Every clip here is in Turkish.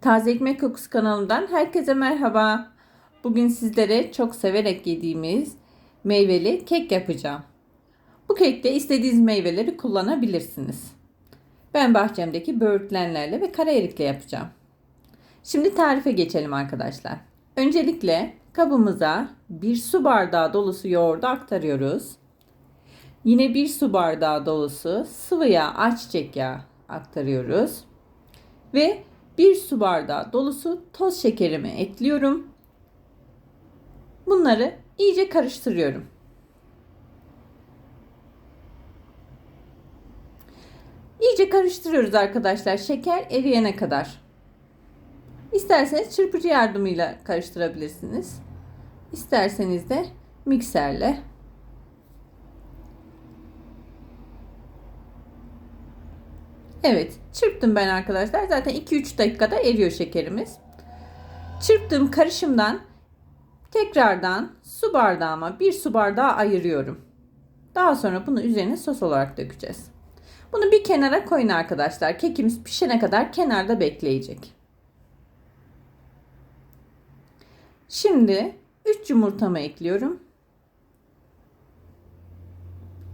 Taze Ekmek Kokusu kanalından herkese merhaba. Bugün sizlere çok severek yediğimiz meyveli kek yapacağım. Bu kekte istediğiniz meyveleri kullanabilirsiniz. Ben bahçemdeki böğürtlenlerle ve kara erikle yapacağım. Şimdi tarife geçelim arkadaşlar. Öncelikle kabımıza bir su bardağı dolusu yoğurdu aktarıyoruz. Yine bir su bardağı dolusu sıvı yağ, ayçiçek yağı aktarıyoruz. Ve bir su bardağı dolusu toz şekerimi ekliyorum. Bunları iyice karıştırıyorum. İyice karıştırıyoruz arkadaşlar şeker eriyene kadar. İsterseniz çırpıcı yardımıyla karıştırabilirsiniz. İsterseniz de mikserle Evet çırptım ben arkadaşlar. Zaten 2-3 dakikada eriyor şekerimiz. Çırptığım karışımdan tekrardan su bardağıma bir su bardağı ayırıyorum. Daha sonra bunu üzerine sos olarak dökeceğiz. Bunu bir kenara koyun arkadaşlar. Kekimiz pişene kadar kenarda bekleyecek. Şimdi 3 yumurtamı ekliyorum.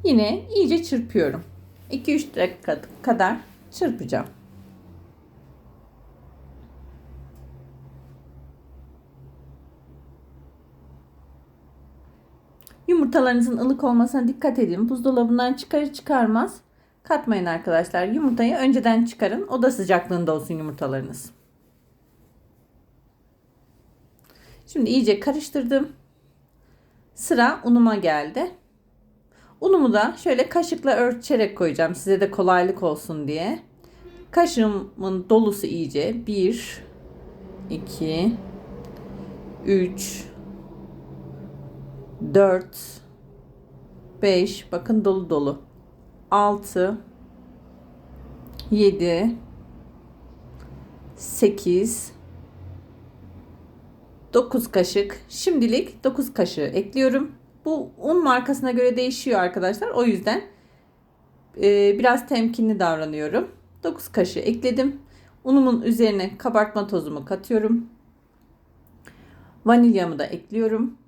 Yine iyice çırpıyorum. 2-3 dakika kadar çırpacağım. Yumurtalarınızın ılık olmasına dikkat edin. Buzdolabından çıkarır çıkarmaz katmayın arkadaşlar. Yumurtayı önceden çıkarın. Oda sıcaklığında olsun yumurtalarınız. Şimdi iyice karıştırdım. Sıra unuma geldi. Unumu da şöyle kaşıkla ölçerek koyacağım. Size de kolaylık olsun diye. Kaşığımın dolusu iyice. 1 2 3 4 5 bakın dolu dolu. 6 7 8 9 kaşık. Şimdilik 9 kaşığı ekliyorum. Bu un markasına göre değişiyor arkadaşlar. O yüzden e, biraz temkinli davranıyorum. 9 kaşığı ekledim. Unumun üzerine kabartma tozumu katıyorum. Vanilyamı da ekliyorum.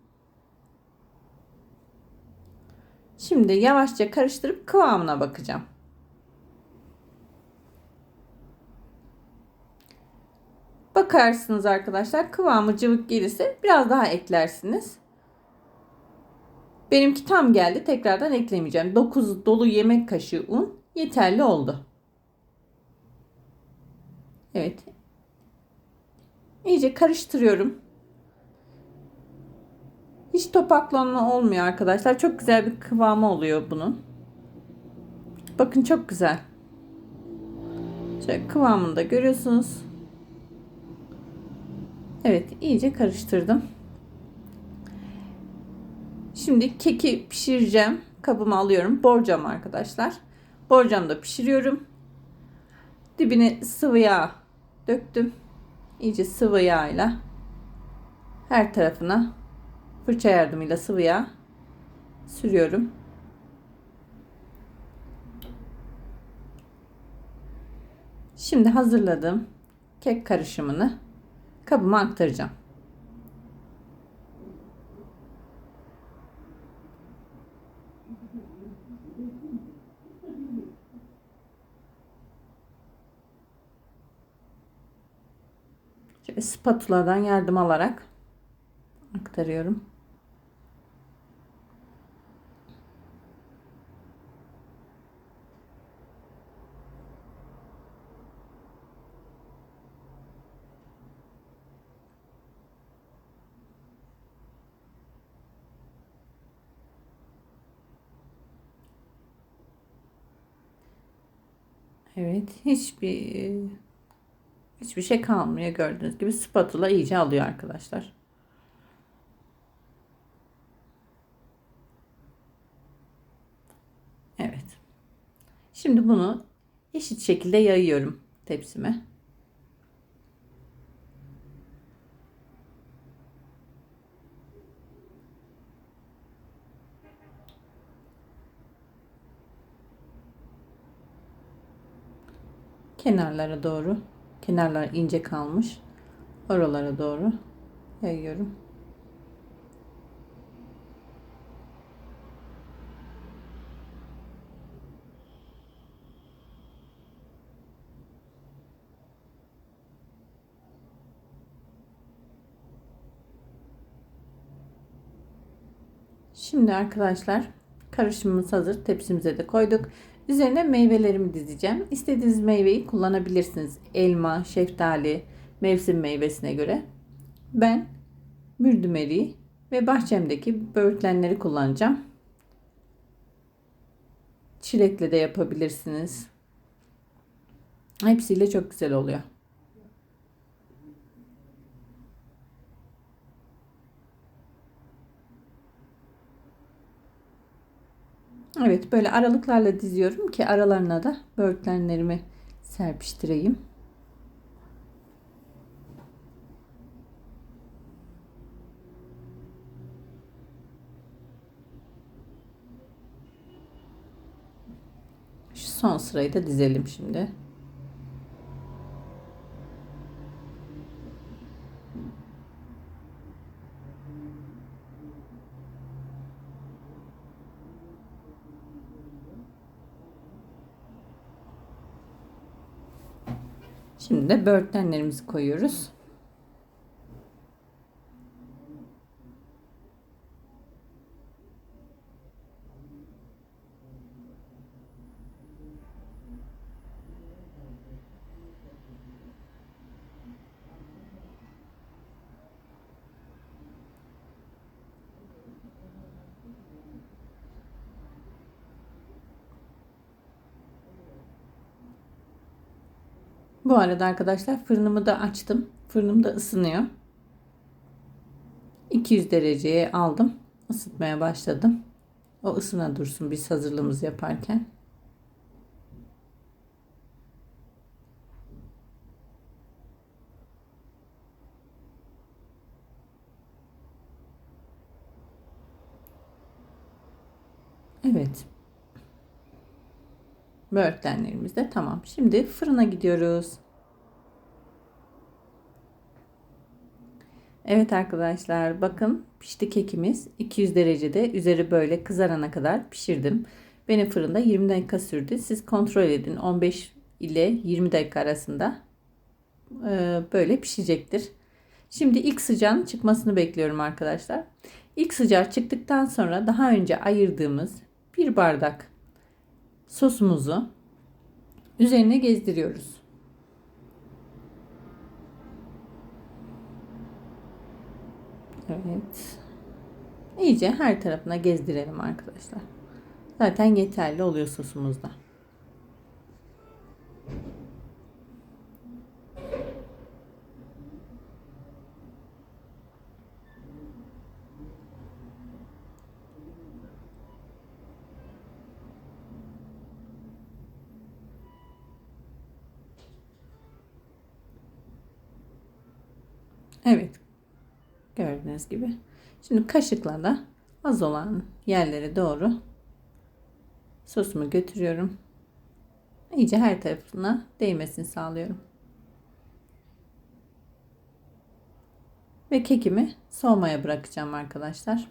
Şimdi yavaşça karıştırıp kıvamına bakacağım. Bakarsınız arkadaşlar kıvamı cıvık gelirse biraz daha eklersiniz. Benimki tam geldi. Tekrardan eklemeyeceğim. 9 dolu yemek kaşığı un yeterli oldu. Evet. İyice karıştırıyorum. Hiç topaklanma olmuyor arkadaşlar. Çok güzel bir kıvamı oluyor bunun. Bakın çok güzel. Şöyle kıvamını da görüyorsunuz. Evet iyice karıştırdım. Şimdi keki pişireceğim. Kabıma alıyorum. Borcam arkadaşlar. Borcamda pişiriyorum. Dibine sıvı yağ döktüm. İyice sıvı yağ her tarafına fırça yardımıyla sıvı yağ sürüyorum. Şimdi hazırladım kek karışımını kabıma aktaracağım. Spatuladan yardım alarak aktarıyorum. Evet, hiçbir hiçbir şey kalmıyor gördüğünüz gibi spatula iyice alıyor arkadaşlar. Evet. Şimdi bunu eşit şekilde yayıyorum tepsime. kenarlara doğru Kenarlar ince kalmış. Oralara doğru yayıyorum. Şimdi arkadaşlar karışımımız hazır. Tepsimize de koyduk. Üzerine meyvelerimi dizeceğim. İstediğiniz meyveyi kullanabilirsiniz. Elma, şeftali, mevsim meyvesine göre. Ben mürdümeri ve bahçemdeki böğürtlenleri kullanacağım. Çilekle de yapabilirsiniz. Hepsiyle çok güzel oluyor. Evet böyle aralıklarla diziyorum ki aralarına da böğürtlenlerimi serpiştireyim. Şu son sırayı da dizelim şimdi. Şimdi de böğürtlenlerimizi koyuyoruz. Bu arada arkadaşlar fırınımı da açtım. Fırınım da ısınıyor. 200 dereceye aldım. Isıtmaya başladım. O ısına dursun biz hazırlığımızı yaparken. Evet. Böğürtlenlerimiz de tamam. Şimdi fırına gidiyoruz. Evet arkadaşlar bakın pişti kekimiz 200 derecede üzeri böyle kızarana kadar pişirdim. Benim fırında 20 dakika sürdü. Siz kontrol edin 15 ile 20 dakika arasında e, böyle pişecektir. Şimdi ilk sıcağın çıkmasını bekliyorum arkadaşlar. İlk sıcak çıktıktan sonra daha önce ayırdığımız bir bardak sosumuzu üzerine gezdiriyoruz. Evet. İyice her tarafına gezdirelim arkadaşlar. Zaten yeterli oluyor sosumuzda. Evet. Gördüğünüz gibi. Şimdi kaşıkla da az olan yerlere doğru sosumu götürüyorum. İyice her tarafına değmesini sağlıyorum. Ve kekimi soğumaya bırakacağım arkadaşlar.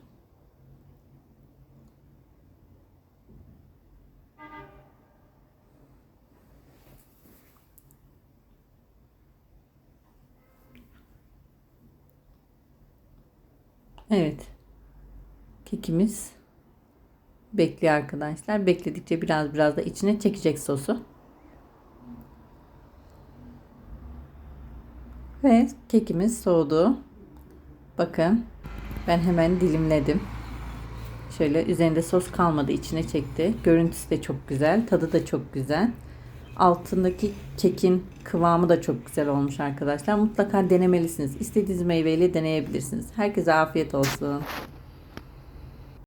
Evet. Kekimiz bekliyor arkadaşlar. Bekledikçe biraz biraz da içine çekecek sosu. Ve kekimiz soğudu. Bakın ben hemen dilimledim. Şöyle üzerinde sos kalmadı içine çekti. Görüntüsü de çok güzel. Tadı da çok güzel. Altındaki kekin kıvamı da çok güzel olmuş arkadaşlar. Mutlaka denemelisiniz. İstediğiniz meyveyle deneyebilirsiniz. Herkese afiyet olsun.